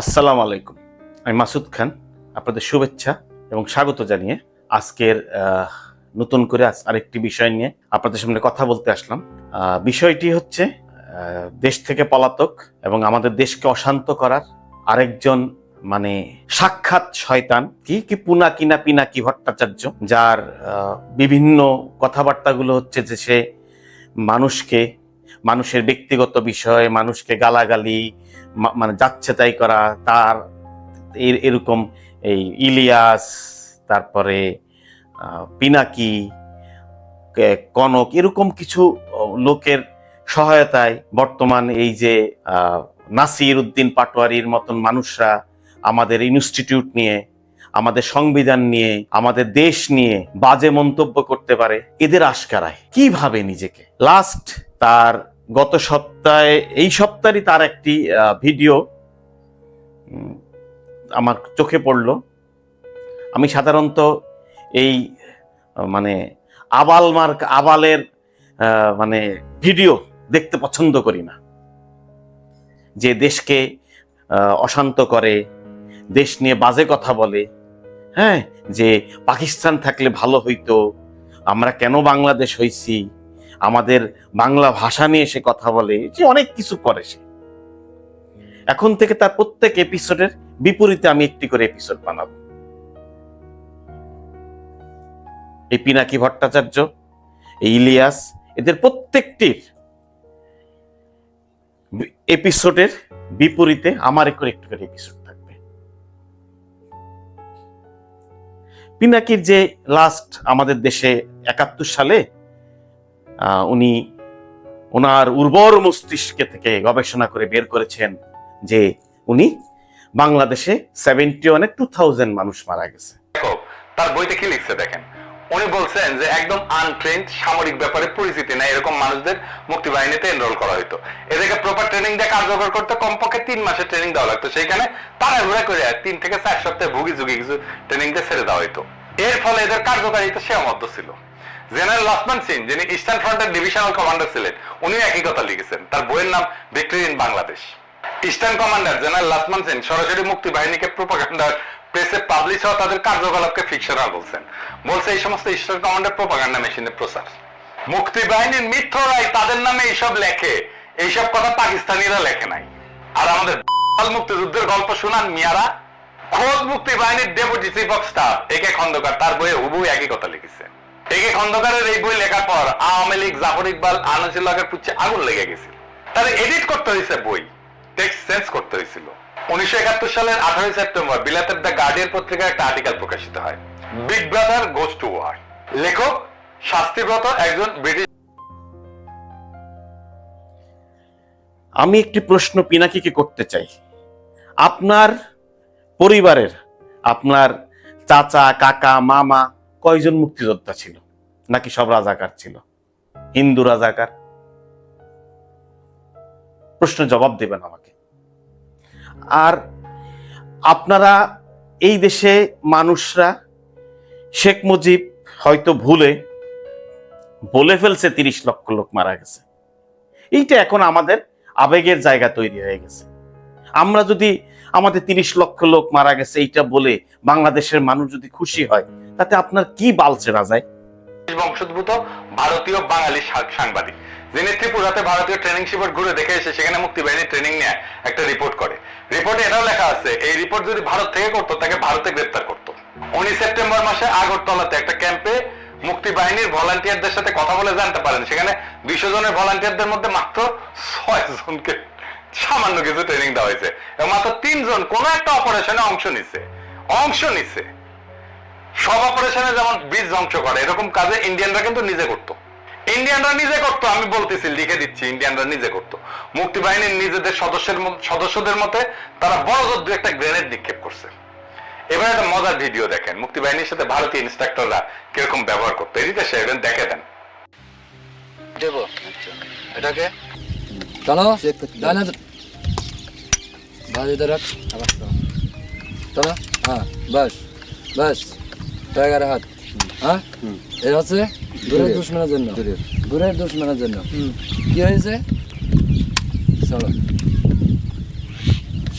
আসসালামু আলাইকুম। আমি মাসুদ খান, আপনাদের শুভেচ্ছা এবং স্বাগত জানিয়ে আজকের নতুন করে আরেকটি বিষয় নিয়ে আপনাদের সামনে কথা বলতে আসলাম। বিষয়টি হচ্ছে দেশ থেকে পলাতক এবং আমাদের দেশকে অশান্ত করার আরেকজন মানে সাক্ষাৎ শয়তান। কি কি পুনা কিনা পিনাকি ভট্টাচার্য, যার বিভিন্ন কথাবার্তাগুলো হচ্ছে যে সে মানুষকে মানুষের ব্যক্তিগত বিষয়, মানুষকে গালাগালি মানে যাচ্ছে তাই করা, তার এর- এরকম এই ইলিয়াস, তারপরে পিনাকি কনক, এরকম কিছু লোকের সহায়তায় বর্তমান এই যে নাসির উদ্দিন পাটোয়ারির মতন মানুষরা আমাদের ইনস্টিটিউট নিয়ে, আমাদের সংবিধান নিয়ে, আমাদের দেশ নিয়ে বাজে মন্তব্য করতে পারে, এদের আশকারায়। কীভাবে নিজেকে? লাস্ট তার গত সপ্তাহে, এই সপ্তাহেরই তার একটি ভিডিও আমার চোখে পড়ল। আমি সাধারণত এই মানে আবাল মার্ক, আবালের মানে ভিডিও দেখতে পছন্দ করি না। যে দেশকে অশান্ত করে, দেশ নিয়ে বাজে কথা বলে হ্যাঁ? যে পাকিস্তান থাকলে ভালো হইতো, আমরা কেন বাংলাদেশ হইছি? আমাদের বাংলা ভাষা নিয়ে সে কথা বলে, যে অনেক কিছু করে সে। এখন থেকে তার প্রত্যেক এপিসোডের বিপরীতে আমি একটি করে এপিসোড বানাবো। এই পিনাকি ভট্টাচার্য, এই ইলিয়াস, এদের প্রত্যেকটির এপিসোডের বিপরীতে আমার করে একটু করে এপিসোড থাকবে। পিনাকির যে লাস্ট আমাদের দেশে একাত্তর সালে উনি ওনার উর্বর মস্তিষ্কে থেকে গবেষণা করে বের করেছেন যে উনি বাংলাদেশে সেভেন্টি ওয়ানে টু থাউজেন্ড মানুষ মারা গেছে। তার বইতে কি লিখছে দেখেন? উনি বলছেন যে একদম আনট্রেন্ড সামরিক ব্যাপারে পরিচিতি নাই, এরকম মানুষদের মুক্তি বাহিনীতে এনরোল করা হতো এদেরকে প্রপার ট্রেনিং দিয়ে কার্যকর করতে কমপক্ষে তিন মাসের ট্রেনিং দেওয়া লাগতো। সেইখানে তারা ঘুরে করে তিন থেকে চার সপ্তাহে ভুগি যুগি কিছু ট্রেনিং দিয়ে ছেড়ে দেওয়া হতো এর ফলে এদের কার্যকারিতা সীমাবদ্ধ ছিল। জেনারেল লসমান সিং, যিনি ইস্টার্ন ফ্রন্টের ডিভিশনাল কমান্ডার ছিলেন, উনিও একই কথা লিখেছেন। তার বইয়ের নাম victory in Bangladesh eastern commander general Lachhman Singh সরাসরি মুক্তি বাহিনীকে প্রোপাগান্ডার প্রেসে পাবলিশ হওয়া তাদের কার্যকলাপকে ফিকশনাল বলছেন। বলছে এই সমস্ত ইস্টার্ন কমান্ডার প্রোপাগান্ডা মেশিনের প্রচার। মুক্তি বাহিনীর মিত্ররাই তাদের নামে এইসব লেখে। এইসব কথা পাকিস্তানিরা লেখে নাই। আর আমাদের মুক্তিযুদ্ধের গল্প শোনান মিয়ারা। খোদ মুক্তি বাহিনীর ডেপুটি চিফ অফ স্টাফ একে খন্দকার, তার বইয়ে হুবু একই কথা লিখেছে একে খন্দকারের এই বই লেখার পর আওয়ামী লীগ, জাফর ইকবাল আনসিল্লাহের পুচ্ছে আগুন লেগে গেছিল তাহলে এডিট করতে হয়েছে বই। টেক্সট চেঞ্জ করতে হয়েছিল। উনিশশো একাত্তর সালের আঠারোই সেপ্টেম্বর বিলাতের দ্য গার্ডিয়ান পত্রিকায় একটা আর্টিকেল প্রকাশিত হয়। Big brother goes to war লেখক শাস্তিব্রত একজন ব্রিটিশ আমি একটি প্রশ্ন পিনাকিকে করতে চাই। আপনার পরিবারের, আপনার চাচা, কাকা, মামা কয়জন মুক্তিযোদ্ধা ছিল? নাকি সব রাজাকার ছিল? হিন্দু রাজাকার? প্রশ্ন জবাব দেবেন আমাকে। আর আপনারা এই দেশে মানুষরা, শেখ মুজিব হয়তো ভুলে, বলে ফেলছে তিরিশ লক্ষ লোক মারা গেছে। এইটা এখন আমাদের আবেগের জায়গা তৈরি হয়ে গেছে। আমরা যদি আমাদের তিরিশ লক্ষ লোক মারা গেছে, এইটা বলে বাংলাদেশের মানুষ যদি খুশি হয় তাতে আপনার কি বালছে রাজায় বংশোদ্ভূত ভারতীয় বাঙালি সাংবাদিক, যিনি ত্রিপুরাতে ভারতীয় ট্রেনিং শিবির ঘুরে দেখে এসে সেখানে মুক্তি বাহিনীর ট্রেনিং নিয়ে, একটা রিপোর্ট করে। রিপোর্টে এটাও লেখা আছে, এই রিপোর্ট যদি ভারত থেকে করতো, তাকে ভারতে গ্রেপ্তার করতো। উনি সেপ্টেম্বর মাসে আগরতলাতে একটা ক্যাম্পে মুক্তি বাহিনীর ভলান্টিয়ারদের সাথে কথা বলে জানতে পারেন। সেখানে দুইশো জনের ভলান্টিয়ারদের মধ্যে মাত্র ছয় জনকে সামান্য কিছু ট্রেনিং দেওয়া হয়েছে এবং মাত্র তিনজন কোন একটা অপারেশনে অংশ নিছে। অংশ নিছে। সব অপারেশনে যেমন বীজ ধ্বংস করে এরকম কাজে ইন্ডিয়ানরা কিন্তু নিজে করতো। ইন্ডিয়ানরা নিজে করতো আমি বলতেছি লিখে দিচ্ছি ইন্ডিয়ানরা নিজে করতো। মুক্তি বাহিনীর নিজেদের সদস্যের সদস্যদের মতে তারা বড় জোর দু একটা গ্রেনেড নিক্ষেপ করছে। এবার একটা মজার ভিডিও দেখেন মুক্তি বাহিনীর সাথে ভারতীয় ইনস্ট্রাক্টররা কীরকম ব্যবহার করতো। এদিকে সে সেভেন দেখে দেন। দেবো এটাকে। চলো বাস এটা চলো হ্যাঁ বাস বাস। টাইগার হাত। হ্যাঁ? এর হচ্ছে দূরের। দুশ্মনের জন্য। দূরের। দুশ্মনের জন্য। কি হয়েছে? চলো।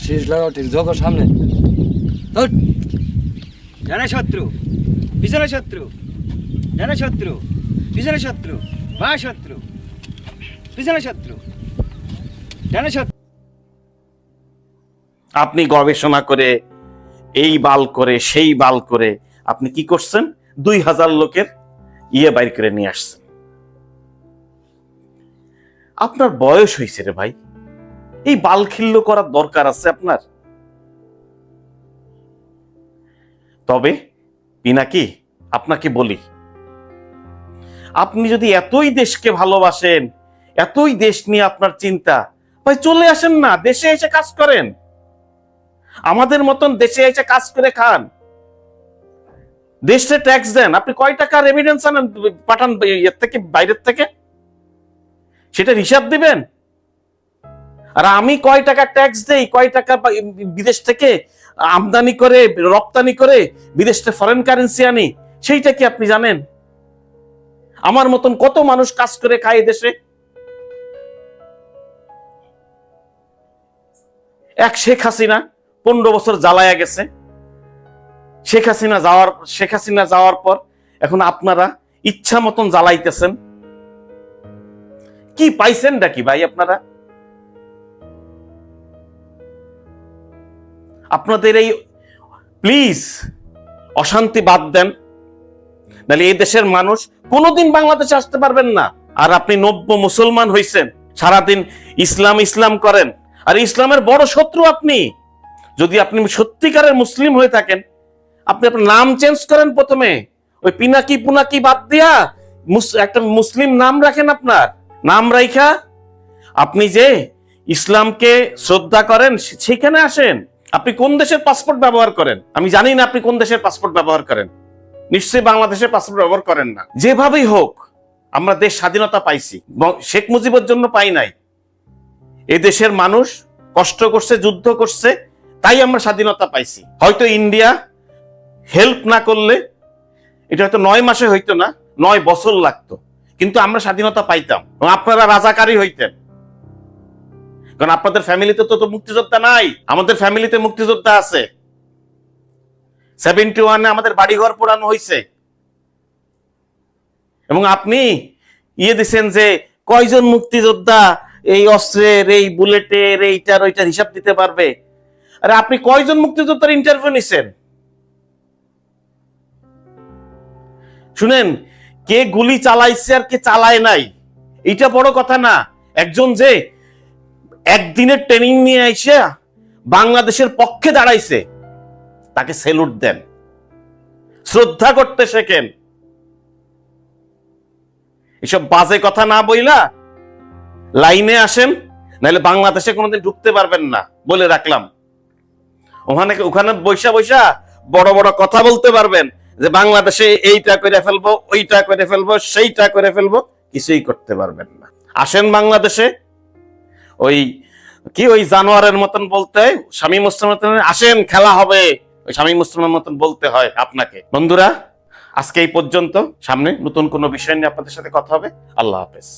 শীষ লাগাও ঠিক জগো সামনে। ডানে শত্রু পিছনে শত্রু। ডানে শত্রু পিছনে শত্রু। বা শত্রু পিছনে শত্রু। ডানে শত্রু। আপনি গবেষণা করে এই বাল করে সেই বাল করে আপনি কি করছেন? দুই হাজার লোকের ইয়ে বাইর করে নিয়ে আসছেন। আপনার বয়স হয়েছে রে ভাই। এই বালখিল্য করার দরকার আছে আপনার। তবে পিনাকি, আপনাকে বলি, আপনি যদি এতই দেশকে ভালোবাসেন, এতই দেশ নিয়ে আপনার চিন্তা, ভাই চলে আসেন না, দেশে এসে কাজ করেন। আমাদের মতন দেশে এসে কাজ করে খান। দেশে ট্যাক্স দেন। আপনি কয় টাকা রেমিডেন্স আনেন, পাঠান এর থেকে, বাইরের থেকে? সেটার হিসাব দিবেন? আর আমি কয় টাকা ট্যাক্স দেই, কয় টাকা বিদেশ থেকে আমদানি করে, রপ্তানি করে, বিদেশ থেকে ফরেন কারেন্সি আনি, সেইটা কি আপনি জানেন? আমার মতন কত মানুষ কাজ করে খায় দেশে? এক শেখ হাসিনা পনেরো বছর জ্বালায়া গেছে। শেখ হাসিনা যাওয়ার শেখ হাসিনা যাওয়ার পর এখন আপনারা ইচ্ছা মতন জ্বালাইতেছেন। কি পাইছেন নাকি ভাই আপনারা? আপনাদের এই প্লিজ অশান্তি বাদ দেন। নাহলে এই দেশের মানুষ কোনোদিন বাংলাদেশে আসতে পারবেন না। আর আপনি নব্য মুসলমান হইছেন, সারাদিন ইসলাম ইসলাম করেন। আর ইসলামের বড় শত্রু আপনি। যদি আপনি সত্যিকারের মুসলিম হয়ে থাকেন আপনি আপনার নাম চেঞ্জ করেন প্রথমে। ওই পিনাকি পুনাকি বাদ দিয়া একটা মুসলিম নাম রাখেন আপনার। নাম রাইখা। আপনি যে ইসলামকে শ্রদ্ধা করেন সেখানে আসেন। আপনি কোন দেশের পাসপোর্ট ব্যবহার করেন? আমি জানি না আপনি কোন দেশের পাসপোর্ট ব্যবহার করেন। নিশ্চয়ই বাংলাদেশের পাসপোর্ট ব্যবহার করেন না। যেভাবেই হোক, আমরা দেশ স্বাধীনতা পাইছি। শেখ মুজিবের জন্য পাই নাই। এ দেশের মানুষ কষ্ট করছে, যুদ্ধ করছে, তাই আমরা স্বাধীনতা পাইছি। হয়তো ইন্ডিয়া হেল্প না করলে এটা হয়তো নয় মাসে হইতো না, নয় বছর লাগতো। কিন্তু আমরা স্বাধীনতা পাইতাম আপনারা রাজাকারী হইতেন। কারণ আপনাদের ফ্যামিলিতে তো তো মুক্তিযোদ্ধা নাই, আমাদের ফ্যামিলিতে মুক্তিযোদ্ধা আছে। সেভেন্টি ওয়ানে আমাদের বাড়িঘর পোড়ানো হয়েছে এবং আপনি ইয়ে দিচ্ছেন যে কয়জন মুক্তিযোদ্ধা এই অস্ত্রের, এই বুলেটের, এইটার, ওইটার হিসাব দিতে পারবে? আরে আপনি কয়জন মুক্তিযোদ্ধার ইন্টারভিউ নিছেন? শুনেন, কে গুলি চালাইছে আর কে চালায় নাই? এটা বড় কথা না। একজন যে একদিনের ট্রেনিং নিয়ে আইসে, বাংলাদেশের পক্ষে দাঁড়াইছে, তাকে সেলুট দেন। শ্রদ্ধা করতে শেখেন। এসব বাজে কথা না বইলা লাইনে আসেন, নাহলে বাংলাদেশে কোনোদিন ঢুকতে পারবেন না, বলে রাখলাম। ওখানে ওখানে বৈশা বৈশা বড় বড় কথা বলতে পারবেন। যে বাংলাদেশে এইটা করে ফেলব, ওইটা করে ফেলব, সেইটা করে ফেলব, কিছুই করতে পারবেন না। আসেন বাংলাদেশে, ওই কি ওই জানোয়ারের মতন বলতে, স্বামী মুসলিমের মতন, আসেন, খেলা হবে। ওই স্বামী মুসলিমের মতন বলতে হয় আপনাকে। বন্ধুরা, আজকে এই পর্যন্ত, সামনে নতুন কোনো বিষয় নিয়ে আপনাদের সাথে কথা হবে। আল্লাহ হাফেজ।